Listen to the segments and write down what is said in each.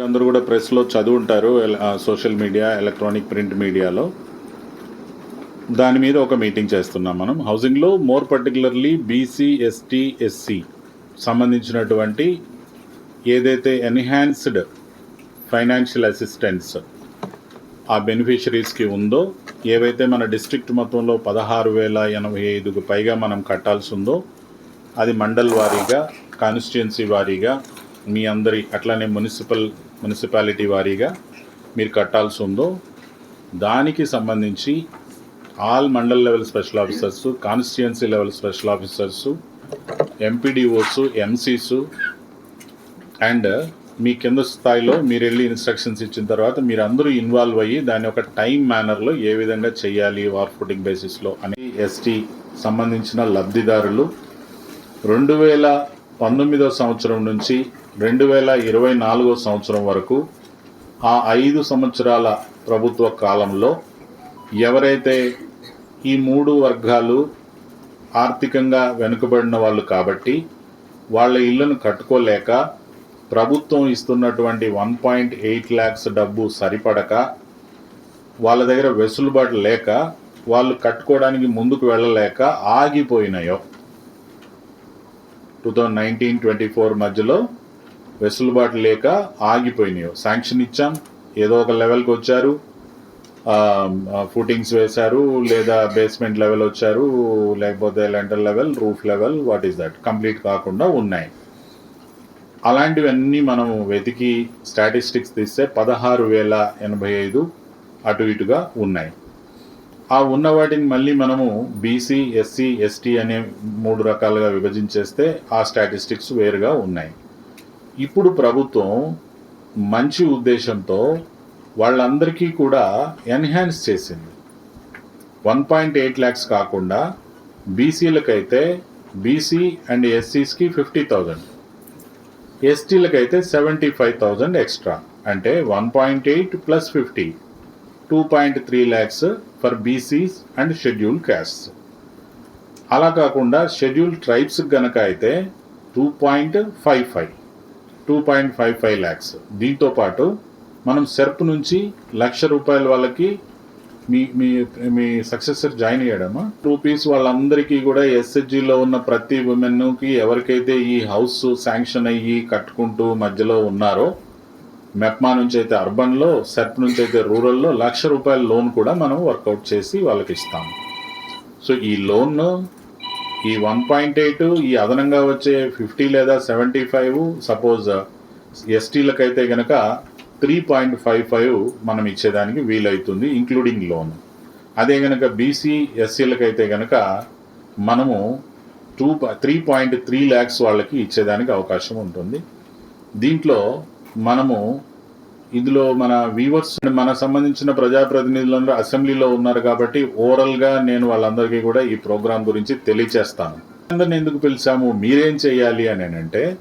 మీరందరూ కూడా ప్రెస్లో చదువుంటారు సోషల్ మీడియా ఎలక్ట్రానిక్ ప్రింట్ మీడియాలో. దాని మీద ఒక మీటింగ్ చేస్తున్నాం మనం. హౌసింగ్లో more particularly BC ST SC సంబంధించినటువంటి ఏదైతే ఎన్హాన్స్డ్ ఫైనాన్షియల్ అసిస్టెన్స్ ఆ బెనిఫిషరీస్కి ఉందో ఏవైతే మన డిస్ట్రిక్ట్ మొత్తంలో పదహారు వేల ఎనభై ఐదుకు పైగా మనం కట్టాల్సి ఉందో అది మండల్ వారీగా కాన్స్టిట్యున్సీ వారీగా మీ అందరి అట్లానే మున్సిపల్ మున్సిపాలిటీ వారీగా మీరు కట్టాల్సి ఉందో దానికి సంబంధించి all mandal level special officers constituency level special officers MPDOs MCs and మీ కింద స్థాయిలో మీరు వెళ్ళి ఇన్స్ట్రక్షన్స్ ఇచ్చిన తర్వాత మీరు అందరూ ఇన్వాల్వ్ అయ్యి దాని ఒక టైం మేనర్లో ఏ విధంగా చేయాలి వార్ ఫుటింగ్ బేసిస్లో అని ఎస్టీ సంబంధించిన లబ్ధిదారులు రెండు వేల పంతొమ్మిదో సంవత్సరం నుంచి రెండు వేల ఇరవై నాలుగో సంవత్సరం వరకు ఆ ఐదు సంవత్సరాల ప్రభుత్వ కాలంలో ఎవరైతే ఈ మూడు వర్గాలు ఆర్థికంగా వెనుకబడిన వాళ్ళు కాబట్టి వాళ్ళ ఇళ్ళను కట్టుకోలేక ప్రభుత్వం ఇస్తున్నటువంటి వన్ పాయింట్ ఎయిట్ ల్యాక్స్ డబ్బు సరిపడక వాళ్ళ దగ్గర వెసులుబాటు లేక వాళ్ళు కట్టుకోవడానికి ముందుకు వెళ్ళలేక ఆగిపోయినాయో two thousand nineteen twenty four మధ్యలో వెసులుబాటు లేక ఆగిపోయినాయో. శాంక్షన్ ఇచ్చాం. ఏదో ఒక లెవెల్కి వచ్చారు. ఫుటింగ్స్ వేశారు. లేదా బేస్మెంట్ లెవెల్ వచ్చారు. లేకపోతే lintel level roof level what is that complete కాకుండా ఉన్నాయి. అలాంటివన్నీ మనం వెతికి స్టాటిస్టిక్స్ తీస్తే పదహారు వేల ఎనభై ఐదు అటు ఇటుగా ఉన్నాయి. ఆ ఉన్న వాటిని మళ్ళీ మనము బీసీ ఎస్సీ ఎస్టీ అనే మూడు రకాలుగా విభజించేస్తే ఆ స్టాటిస్టిక్స్ వేరుగా ఉన్నాయి. ఇప్పుడు ప్రభుత్వం మంచి ఉద్దేశంతో వాళ్ళందరికీ కూడా ఎన్హాన్స్ చేసింది. వన్ పాయింట్ ఎయిట్ ల్యాక్స్ కాకుండా బీసీలకైతే బీసీ అండ్ ఎస్సీస్కి ఫిఫ్టీ థౌజండ్. ఎస్టీలకైతే సెవెంటీ ఫైవ్ థౌజండ్ ఎక్స్ట్రా. అంటే one point eight plus fifty. Two point three lakhs for BCs and schedule castes అలా కాకుండా షెడ్యూల్ ట్రైబ్స్ గనక అయితే two point five five two point five five lakhs దీంతో పాటు మనం SERP నుంచి లక్ష రూపాయల వాళ్ళకి మీ మీ మీ సక్సెసర్ జాయిన్ అయ్యాడమ్మా. రూపీస్ వాళ్ళందరికీ కూడా ఎస్హెచ్జిలో ఉన్న ప్రతి ఉమెన్కి ఎవరికైతే ఈ హౌస్ శాంక్షన్ అయ్యి కట్టుకుంటూ మధ్యలో ఉన్నారో మెప్మా నుంచి అయితే అర్బన్లో సెర్ప్ నుంచి అయితే రూరల్లో లక్ష రూపాయల లోన్ కూడా మనం వర్కౌట్ చేసి వాళ్ళకి ఇస్తాం. సో ఈ లోన్ ఈ వన్ పాయింట్ ఎయిట్ ఈ అదనంగా వచ్చే ఫిఫ్టీ లేదా సెవెంటీ ఫైవ్ సపోజ్ ఎస్టీలకైతే గనక త్రీ పాయింట్ ఫైవ్ ఫైవ్ మనం ఇచ్చేదానికి వీలవుతుంది ఇంక్లూడింగ్ లోన్. అదే గనక బీసీ ఎస్సీలకైతే గనక మనము two three point three lakhs వాళ్ళకి ఇచ్చేదానికి అవకాశం ఉంటుంది. దీంట్లో మనము ఇందులో మన వీవర్స్ మన సంబంధించిన ప్రజాప్రతినిధులందరూ అసెంబ్లీలో ఉన్నారు కాబట్టి ఓవరాల్గా నేను వాళ్ళందరికీ కూడా ఈ ప్రోగ్రాం గురించి తెలియచేస్తాను. అందరిని ఎందుకు పిలిచాము? మీరేం చేయాలి అని అంటే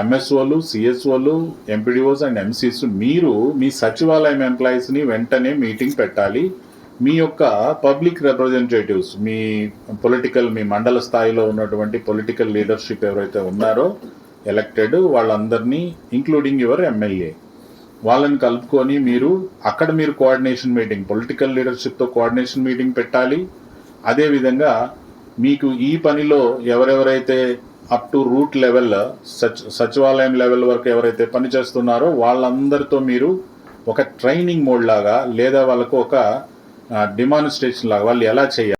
ఎంఎస్ఓలు సిఎస్ఓలు ఎంపీడీఓస్ అండ్ ఎంసీస్ మీరు మీ సచివాలయం ఎంప్లాయీస్ని వెంటనే మీటింగ్ పెట్టాలి. మీ యొక్క పబ్లిక్ రిప్రజెంటేటివ్స్ మీ పొలిటికల్ మీ మండల స్థాయిలో ఉన్నటువంటి పొలిటికల్ లీడర్షిప్ ఎవరైతే ఉన్నారో ఎలక్టెడ్ వాళ్ళందరినీ ఇంక్లూడింగ్ యువర్ ఎమ్మెల్యే వాళ్ళని కలుపుకొని మీరు అక్కడ మీరు కోఆర్డినేషన్ మీటింగ్ పొలిటికల్ లీడర్షిప్తో కోఆర్డినేషన్ మీటింగ్ పెట్టాలి. అదేవిధంగా మీకు ఈ పనిలో ఎవరెవరైతే అప్ టు రూట్ లెవెల్ సచ్ సచివాలయం లెవెల్ వరకు ఎవరైతే పనిచేస్తున్నారో వాళ్ళందరితో మీరు ఒక ట్రైనింగ్ మోడ్ లాగా లేదా వాళ్ళకు ఒక డిమాన్స్ట్రేషన్ లాగా వాళ్ళు ఎలా చేయాలి